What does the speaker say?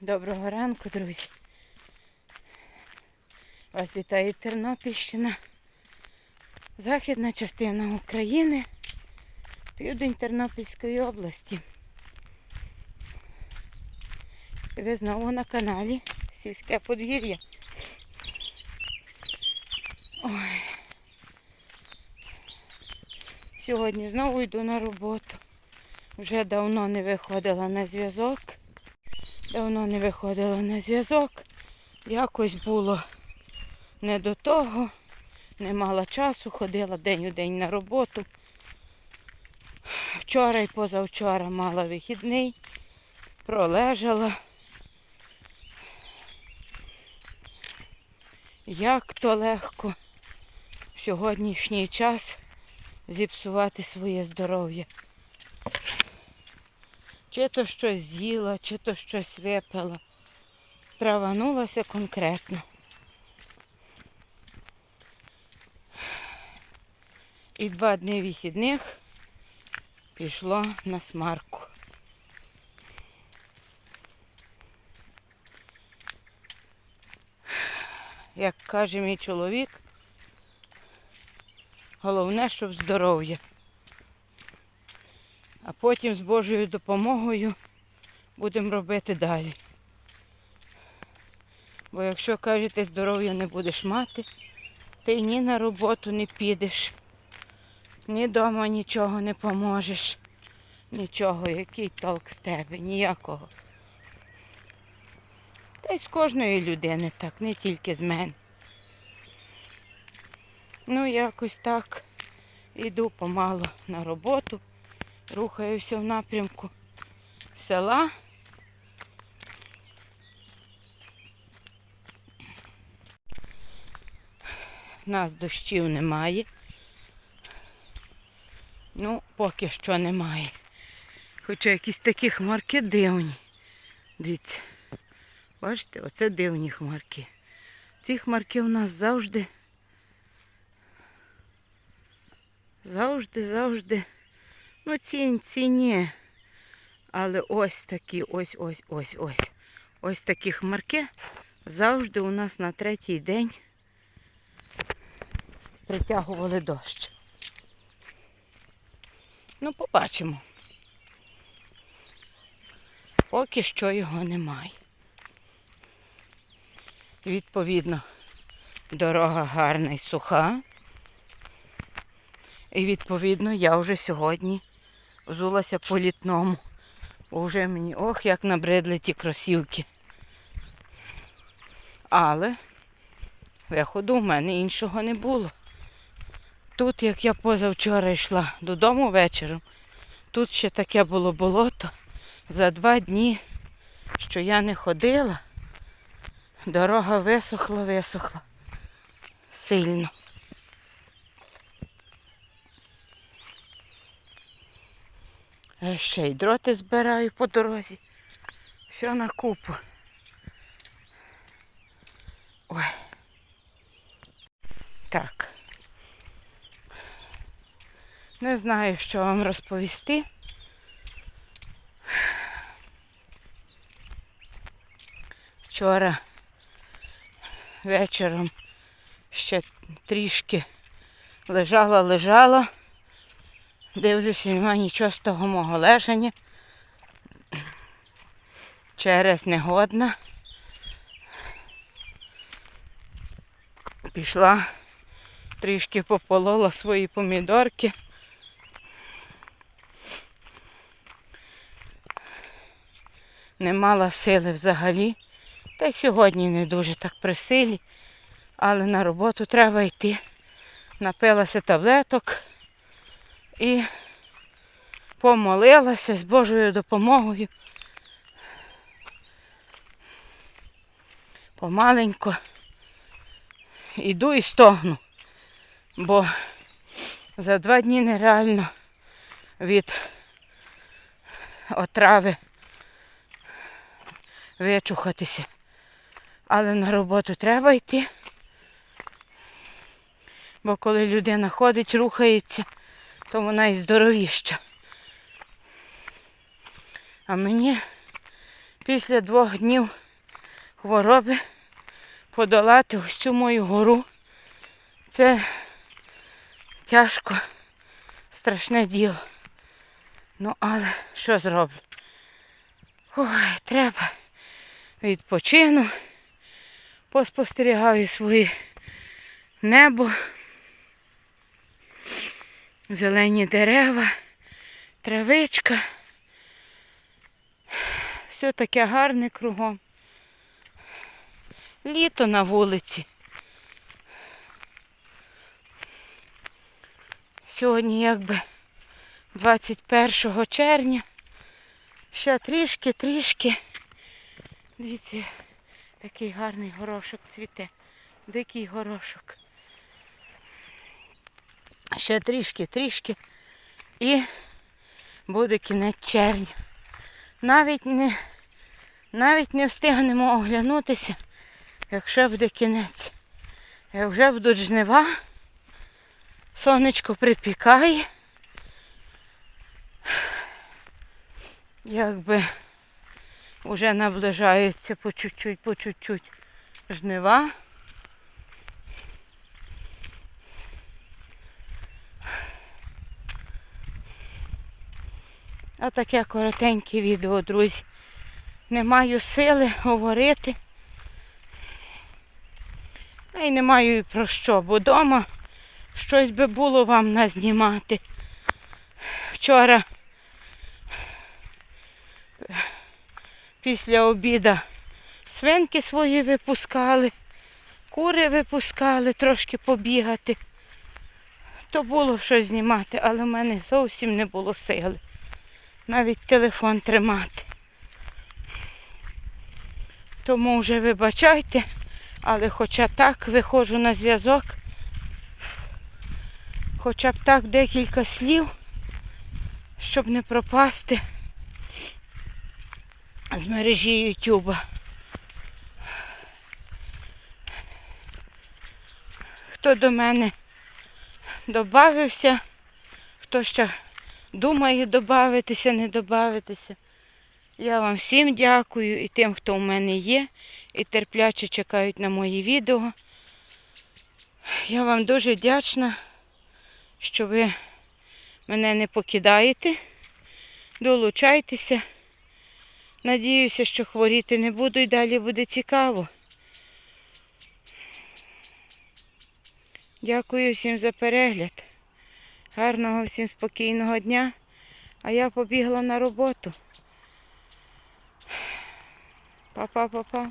Доброго ранку, друзі. Вас вітає Тернопільщина, західна частина України, південь Тернопільської області. І ви знову на каналі Сільське подвір'я. Ой. Сьогодні знову йду на роботу. Вже давно не виходила на зв'язок. Давно не виходила на зв'язок. Якось було не до того. Не мала часу, ходила день у день на роботу. Вчора і позавчора мала вихідний, пролежала. Як то легко в сьогоднішній час зіпсувати своє здоров'я. Чи то щось з'їла, чи то щось випила. Траванулася конкретно. І два дні вихідних пішло на смарку. Як каже мій чоловік, головне, щоб здоров'я. Потім з Божою допомогою будемо робити далі. Бо якщо кажете, здоров'я не будеш мати, ти ні на роботу не підеш, ні вдома нічого не поможеш. Нічого, який толк з тебе, ніякого. Та й з кожної людини так, не тільки з мене. Ну, якось так іду помало на роботу рухаюся в напрямку села. У Нас дощів немає. Ну, поки що немає. Хоча якісь такі хмарки дивні. Дивіться. Бачите, оце дивні хмарки. Ці хмарки у нас завжди. Завжди, завжди. Ну, ці, ці. Але ось такі, ось, ось, ось, ось. Ось такі хмарки завжди у нас на третій день притягували дощ. Ну, побачимо. Поки що його немає. Відповідно, дорога гарна і суха. І відповідно я вже сьогодні взулася по літному. Бо вже мені ох, як набридли ті кросівки. Але виходу в мене іншого не було. Тут, як я позавчора йшла додому вечором, тут ще таке було болото. За два дні, що я не ходила, дорога висохла, висохла сильно. Ще й дроти збираю по дорозі. Все на купу. Ой. Так. Не знаю, що вам розповісти. Вчора вечором ще трішки лежала, лежала. Дивлюся, немає нічого з того мого лежання. Через негодна. Пішла, трішки пополола свої помідорки. Не мала сили взагалі. Та й сьогодні не дуже так при силі. Але на роботу треба йти. Напилася таблеток і помолилася з Божою допомогою. Помаленько іду і стогну, бо за два дні нереально від отрави вичухатися. Але на роботу треба йти. Бо коли людина ходить, рухається, то вона і здоровіща. А мені після двох днів хвороби подолати ось цю мою гору. Це тяжко, страшне діло. Ну, але що зроблю? Ой, треба. Відпочину, поспостерігаю своє небо, зелені дерева, травичка. Все таке гарне кругом. Літо на вулиці. Сьогодні якби 21 червня. Ще трішки, трішки. Дивіться, такий гарний горошок цвіте. Дикий горошок. Ще трішки, трішки. І буде кінець червня. Навіть не, навіть не встигнемо оглянутися, якщо буде кінець. Як вже будуть жнива, сонечко припікає. Якби вже наближаються по чуть-чуть, по чуть-чуть жнива. А таке коротеньке відео, друзі. Не маю сили говорити. Та й не маю і про що, бо вдома щось би було вам назнімати. Вчора після обіда свинки свої випускали, кури випускали, трошки побігати. То було що знімати, але в мене зовсім не було сили. Навіть телефон тримати. Тому вже вибачайте, але хоча так виходжу на зв'язок, хоча б так декілька слів, щоб не пропасти з мережі Ютуба. Хто до мене додався, хто ще думає додатися, не додатися. Я вам всім дякую і тим, хто у мене є, і терпляче чекають на мої відео. Я вам дуже вдячна, що ви мене не покидаєте. Долучайтеся. Надіюся, що хворіти не буду і далі буде цікаво. Дякую всім за перегляд. Гарного всім спокійного дня. А я побігла на роботу. Па-па-па-па.